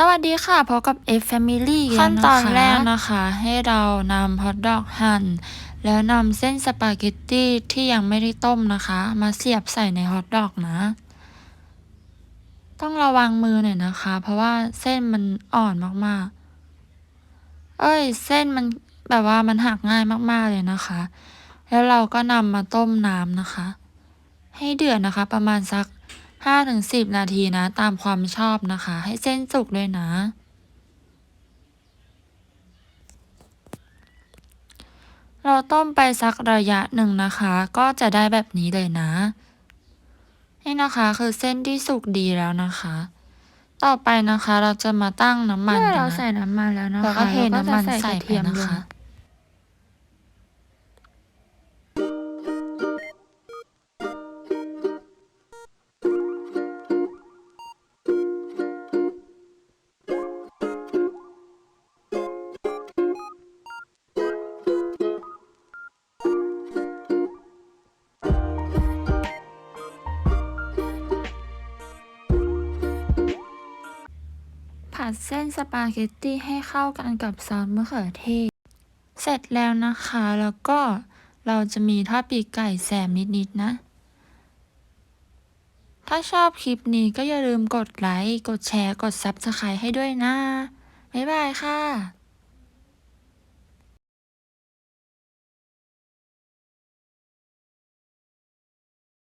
สวัสดีค่ะพบกับ F Family ขั้นตอนแรกนะคะ ให้เรานำฮอทดอกหั่นแล้วนำเส้นสปาเกตตี้ที่ยังไม่ได้ต้มนะคะ มาเสียบใส่ในฮอทดอกนะ ต้องระวังมือหน่อยนะคะ เพราะว่าเส้นมันอ่อนมากๆ เอ้ย เส้นมันแบบว่ามันหักง่ายมากๆเลยนะคะ แล้วเราก็นำมาต้มน้ำนะคะ ให้เดือดนะคะ ประมาณสัก ห้าถึงสิบนาทีนะ ตามความชอบนะคะ ให้เส้นสุกด้วยนะ เราต้มไปสักระยะหนึ่งนะคะ ก็จะได้แบบนี้เลยนะ นี่นะคะคือเส้นที่สุกดีแล้วนะคะ ต่อไปนะคะเราจะมาตั้งน้ำมันเมื่อกัเรานนะใส่น้ำมันแล้วนะคะเราก็เทน้ำมันราก็จะใส่กระไปเทียมนะลงคะ ผัดเส้นสปาเกตตี้ให้เข้ากันกับซอสมะเขือเทศ เสร็จแล้วนะคะ แล้วก็เราจะมีทอดปีกไก่แซมนิดๆนะ ถ้าชอบคลิปนี้ก็อย่าลืมกดไลค์ กดแชร์ กด Subscribe ให้ด้วยนะ บ๊ายบายค่ะ